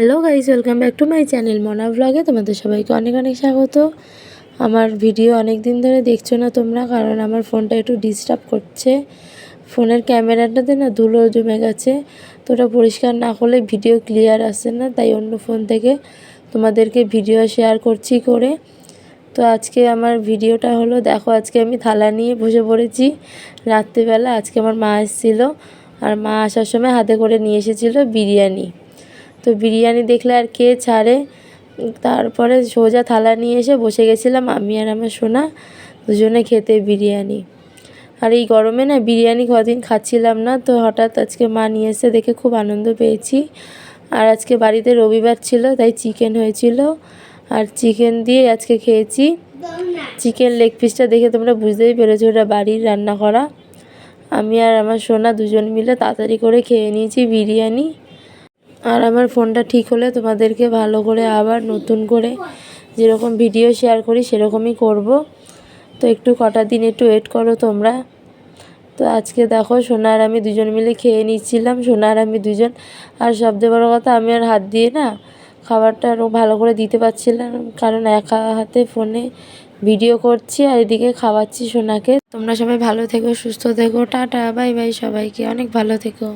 Hello guys welcome back to my channel Mona ব্লগে তোমাদের সবাইকে অনেক অনেক স্বাগত। আমার ভিডিও অনেক দিন ধরে দেখছ না তোমরা, কারণ আমার ফোনটা একটু ডিস্টার্ব করছে। ফোনের ক্যামেরাটাতে না ধুলো জমে গেছে তো ওটা পরিষ্কার না করলে ভিডিও ক্লিয়ার আসে না, তাই অন্য ফোন থেকে তোমাদেরকে ভিডিও শেয়ার করছি করে। তো আজকে আমার ভিডিওটা হলো, দেখো আজকে আমি থালা নিয়ে বসে পড়েছি। রাত্রিবেলা আজকে আমার মা এসেছিল, আর মা আসার সময় হাতে করে নিয়ে এসেছিল বিরিয়ানি। তো বিরিয়ানি দেখলে আর কে ছাড়ে? তারপরে সোজা থালা নিয়ে এসে বসে গেছিলাম আমি আর আমার সোনা দুজনে খেতে বিরিয়ানি। আর এই গরমে না বিরিয়ানি কদিন খাচ্ছিলাম না, তো হঠাৎ আজকে মা নিয়ে এসে দেখে খুব আনন্দ পেয়েছি। আর আজকে বাড়িতে রবিবার ছিল, তাই চিকেন হয়েছিল। আর চিকেন দিয়ে আজকে খেয়েছি। চিকেন লেগ পিসটা দেখে তোমরা বুঝতেই পেরেছ ওটা বাড়ির রান্না করা। আমি আর আমার সোনা দুজন মিলে তাড়াতাড়ি করে খেয়ে নিয়েছি বিরিয়ানি। আর আমার ফোনটা ঠিক হলে তোমাদেরকে ভালো করে আবার নতুন করে যেরকম ভিডিও শেয়ার করি সেরকমই করব। তো একটু কটা দিন একটু ওয়েট করো তোমরা। তো আজকে দেখো সোনা আর আমি দুজন মিলে খেয়ে নিচ্ছিলাম, সোনা আর আমি দুজন। আর সবচেয়ে বড়ো কথা, আমি আর হাত দিয়ে না খাবারটা আরও ভালো করে দিতে পারছিলাম, কারণ একা হাতে ফোনে ভিডিও করছি আর এদিকে খাওয়াচ্ছি সোনাকে। তোমরা সবাই ভালো থেকো, সুস্থ থেকো, টাটা, বাই বাই সবাইকে, অনেক ভালো থেকো।